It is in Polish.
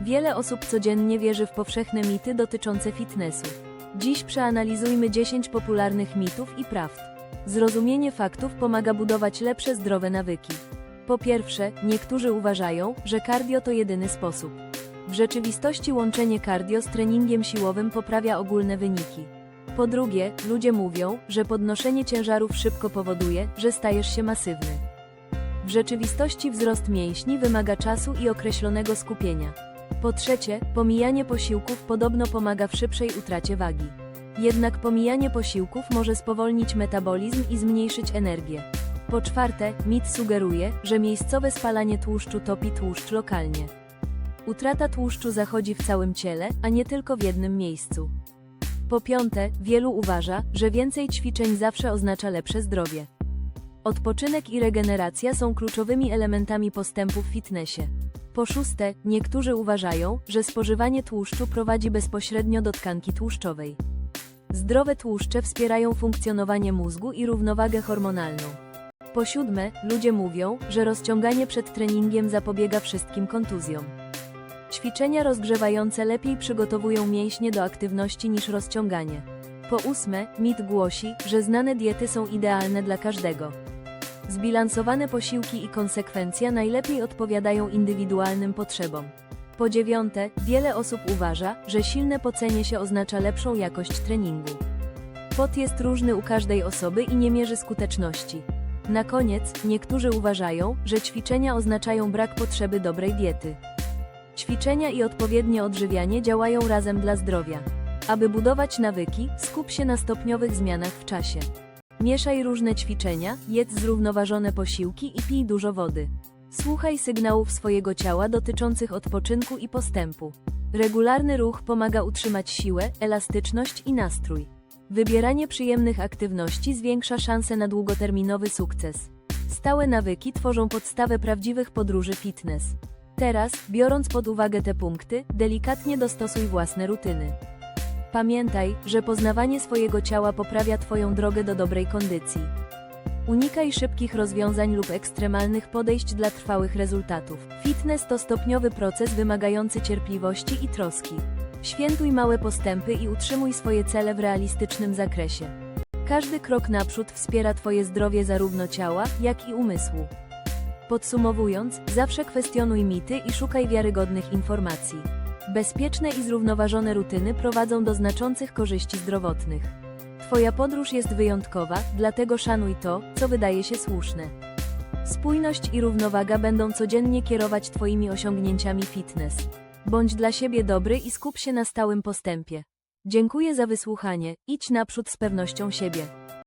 Wiele osób codziennie wierzy w powszechne mity dotyczące fitnessu. Dziś przeanalizujmy 10 popularnych mitów i prawd. Zrozumienie faktów pomaga budować lepsze zdrowe nawyki. Po pierwsze, niektórzy uważają, że cardio to jedyny sposób. W rzeczywistości łączenie cardio z treningiem siłowym poprawia ogólne wyniki. Po drugie, ludzie mówią, że podnoszenie ciężarów szybko powoduje, że stajesz się masywny. W rzeczywistości wzrost mięśni wymaga czasu i określonego skupienia. Po trzecie, pomijanie posiłków podobno pomaga w szybszej utracie wagi. Jednak pomijanie posiłków może spowolnić metabolizm i zmniejszyć energię. Po czwarte, mit sugeruje, że miejscowe spalanie tłuszczu topi tłuszcz lokalnie. Utrata tłuszczu zachodzi w całym ciele, a nie tylko w jednym miejscu. Po piąte, wielu uważa, że więcej ćwiczeń zawsze oznacza lepsze zdrowie. Odpoczynek i regeneracja są kluczowymi elementami postępu w fitnessie. Po szóste, niektórzy uważają, że spożywanie tłuszczu prowadzi bezpośrednio do tkanki tłuszczowej. Zdrowe tłuszcze wspierają funkcjonowanie mózgu i równowagę hormonalną. Po siódme, ludzie mówią, że rozciąganie przed treningiem zapobiega wszystkim kontuzjom. Ćwiczenia rozgrzewające lepiej przygotowują mięśnie do aktywności niż rozciąganie. Po ósme, mit głosi, że znane diety są idealne dla każdego. Zbilansowane posiłki i konsekwencja najlepiej odpowiadają indywidualnym potrzebom. Po dziewiąte, wiele osób uważa, że silne pocenie się oznacza lepszą jakość treningu. Pot jest różny u każdej osoby i nie mierzy skuteczności. Na koniec, niektórzy uważają, że ćwiczenia oznaczają brak potrzeby dobrej diety. Ćwiczenia i odpowiednie odżywianie działają razem dla zdrowia. Aby budować nawyki, skup się na stopniowych zmianach w czasie. Mieszaj różne ćwiczenia, jedz zrównoważone posiłki i pij dużo wody. Słuchaj sygnałów swojego ciała dotyczących odpoczynku i postępu. Regularny ruch pomaga utrzymać siłę, elastyczność i nastrój. Wybieranie przyjemnych aktywności zwiększa szanse na długoterminowy sukces. Stałe nawyki tworzą podstawę prawdziwych podróży fitness. Teraz, biorąc pod uwagę te punkty, delikatnie dostosuj własne rutyny. Pamiętaj, że poznawanie swojego ciała poprawia Twoją drogę do dobrej kondycji. Unikaj szybkich rozwiązań lub ekstremalnych podejść dla trwałych rezultatów. Fitness to stopniowy proces wymagający cierpliwości i troski. Świętuj małe postępy i utrzymuj swoje cele w realistycznym zakresie. Każdy krok naprzód wspiera Twoje zdrowie zarówno ciała, jak i umysłu. Podsumowując, zawsze kwestionuj mity i szukaj wiarygodnych informacji. Bezpieczne i zrównoważone rutyny prowadzą do znaczących korzyści zdrowotnych. Twoja podróż jest wyjątkowa, dlatego szanuj to, co wydaje się słuszne. Spójność i równowaga będą codziennie kierować Twoimi osiągnięciami fitness. Bądź dla siebie dobry i skup się na stałym postępie. Dziękuję za wysłuchanie, idź naprzód z pewnością siebie.